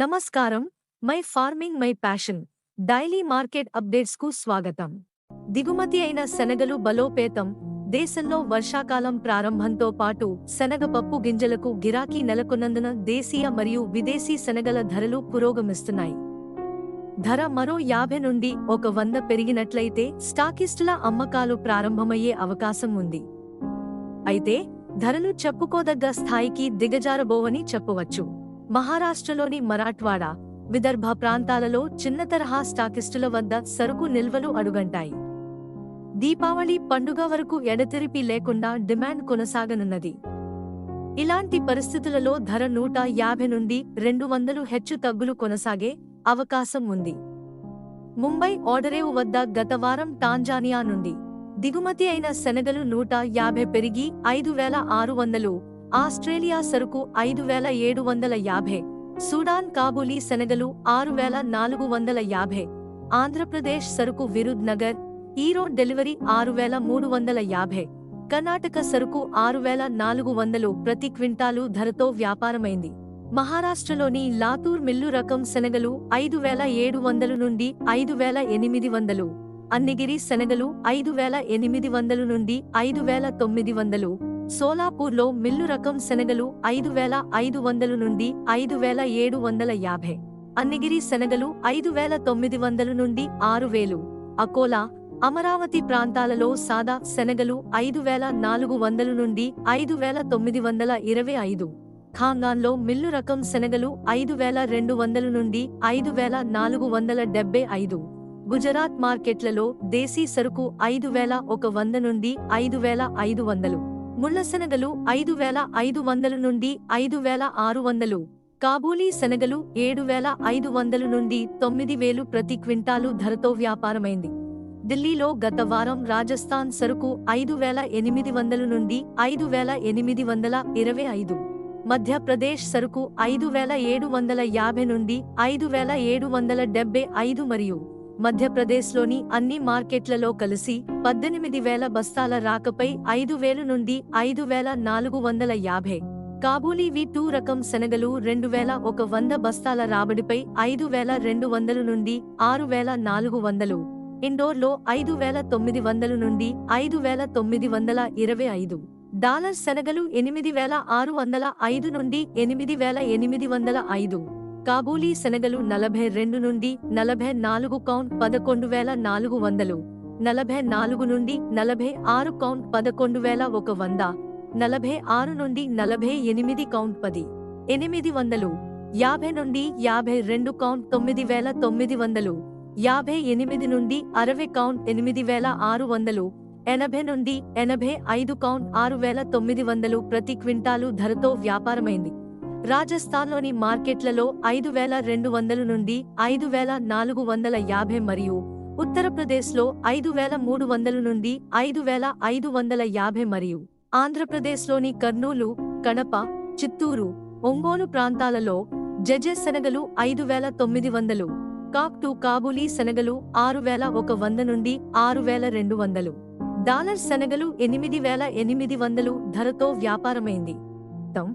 నమస్కారం. My farming my passion. Daily market అప్డేట్స్కు స్వాగతం. దిగుమతి అయిన శనగలు బలోపేతం. దేశంలో వర్షాకాలం ప్రారంభంతో పాటు శనగ పప్పు గింజలకు గిరాకీ నెలకొన్నందున దేశీయ మరియు విదేశీ శనగల ధరలు పురోగమిస్తున్నాయి. ధర మరో యాభై నుండి ఒక వంద పెరిగినట్లయితే స్టాకిస్టుల అమ్మకాలు ప్రారంభమయ్యే అవకాశం ఉంది. అయితే ధరలు చెప్పుకోదగ్గ స్థాయికి దిగజారబోవని చెప్పవచ్చు. మహారాష్ట్రలోని మరాఠ్వాడ విదర్భ ప్రాంతాలలో చిన్న తరహా స్టాకిస్టుల వద్ద సరుకు నిల్వలు అడుగంటాయి. దీపావళి పండుగ వరకు ఎడతెరిపి లేకుండా డిమాండ్ కొనసాగనున్నది. ఇలాంటి పరిస్థితులలో ధర నూట యాభై నుండి రెండు వందలు హెచ్చు తగ్గులు కొనసాగే అవకాశం ఉంది. ముంబై ఓడరేవు వద్ద గత వారం టాంజానియా నుండి దిగుమతి అయిన శనగలు నూట యాభై పెరిగి ఐదు వేల ఆరు వందలు ఆస్ట్రేలియా సరుకు ఐదు వేల ఏడు వందల యాభై సూడాన్ కాబూలీ శనగలు ఆరు వేల నాలుగు వందల యాభై ఆంధ్రప్రదేశ్ సరుకు విరుద్ నగర్ ఈరోడ్ డెలివరీ ఆరు వేల మూడు వందల యాభై కర్ణాటక సరుకు ఆరు వేల నాలుగు వందలు ప్రతి క్వింటాలు ధరతో వ్యాపారమైంది. మహారాష్ట్రలోని లాతూర్ మిల్లు రకం శనగలు ఐదు వేల ఏడు వందలు నుండి ఐదు వేల ఎనిమిది వందలు అన్నిగిరి శనగలు ఐదు వేల ఎనిమిది వందలు నుండి ఐదు వేల తొమ్మిది వందలు సోలాపూర్లో మిల్లు రకం శనగలు ఐదు వేల ఐదు వందలు నుండి ఐదు వేల ఏడు వందల యాభై. అన్నిగిరి శనగలు ఐదు వేల తొమ్మిది వందలు నుండి ఆరు వేలు. అకోలా అమరావతి ప్రాంతాలలో సాదా శనగలు ఐదు వేల నాలుగు వందలు నుండి ఐదు వేల తొమ్మిది వందల ఇరవై ఐదు. ఖాంగాన్లో మిల్లు రకం శనగలు ఐదు వేల రెండు వందలు నుండి ఐదు వేల నాలుగు వందల డెబ్బై ఐదు. గుజరాత్ మార్కెట్లలో దేశీ సరుకు ఐదు వేల ఒక వంద నుండి ఐదు వేల ఐదు వందలు. ముళ్ళ శనగలు ఐదు వేల ఐదు వందల నుండి ఐదు వేల ఆరు వందలు. కాబూలీ శనగలు ఏడు వేల ఐదు వందలు నుండి తొమ్మిది వేలు ప్రతి క్వింటాలు ధరతో వ్యాపారమైంది. ఢిల్లీలో గత వారం రాజస్థాన్ సరుకు ఐదు వేల ఎనిమిది వందల నుండి ఐదు వేల ఎనిమిది వందల ఇరవై ఐదు. మధ్యప్రదేశ్ సరుకు ఐదు వేల ఏడు వందల యాభై నుండి ఐదు వేల ఏడు వందల డెబ్బై ఐదు మరియు మధ్యప్రదేశ్లోని అన్ని మార్కెట్లలో కలిసి పద్దెనిమిది వేల బస్తాల రాకపై ఐదు వేలు నుండి ఐదు వేల నాలుగు వందల యాభై. కాబూలీ వి టూ రకం శనగలు రెండు వేల ఒక వంద బస్తాల రాబడిపై ఐదు వేల రెండు వందలు నుండి ఆరు వేల నాలుగు వందలు. ఇండోర్లో ఐదు వేల తొమ్మిది వందలు నుండి ఐదు వేల తొమ్మిది వందల ఇరవై ఐదు. డాలర్ శనగలు ఎనిమిది వేల ఆరు వందల ఐదు నుండి ఎనిమిది వేల ఎనిమిది వందల ఐదు. కాబూలీ శనగలు నలభై రెండు నుండి నలభై నాలుగు కౌంట్ పదకొండు వేల నాలుగు వందలు నలభై నాలుగు నుండి నలభై ఆరు కౌంట్ పదకొండు వేల ఒక వంద నలభై ఆరు నుండి నలభై ఎనిమిది కౌంట్ పది ఎనిమిది వందలు యాభై నుండి యాభై రెండు కౌంట్ తొమ్మిది వేల తొమ్మిది వందలు యాభై ఎనిమిది నుండి అరవై కౌంట్ ఎనిమిది వేల ఆరు వందలు ఎనభై నుండి ఎనభై ఐదు కౌంట్ ఆరు వేల తొమ్మిది వందలు ప్రతి క్వింటాలు ధరతో వ్యాపారమైంది. రాజస్థాన్లోని మార్కెట్లలో ఐదు వేల రెండు వందలు నుండి ఐదు వేల నాలుగు వందల యాభై మరియు ఉత్తరప్రదేశ్లో ఐదు వేల మూడు వందలు నుండి ఐదు వేల ఐదు వందల యాభై మరియు ఆంధ్రప్రదేశ్లోని కర్నూలు కడప చిత్తూరు ఒంగోలు ప్రాంతాలలో జజె శనగలు ఐదు వేల తొమ్మిది వందలు కాక్ టు కాబూలీ శనగలు ఆరు వేల ఒక వంద నుండి ఆరు వేల రెండు వందలు డాలర్ శనగలు ఎనిమిది వేల ఎనిమిది వందలు ధరతో వ్యాపారమైంది. తమ్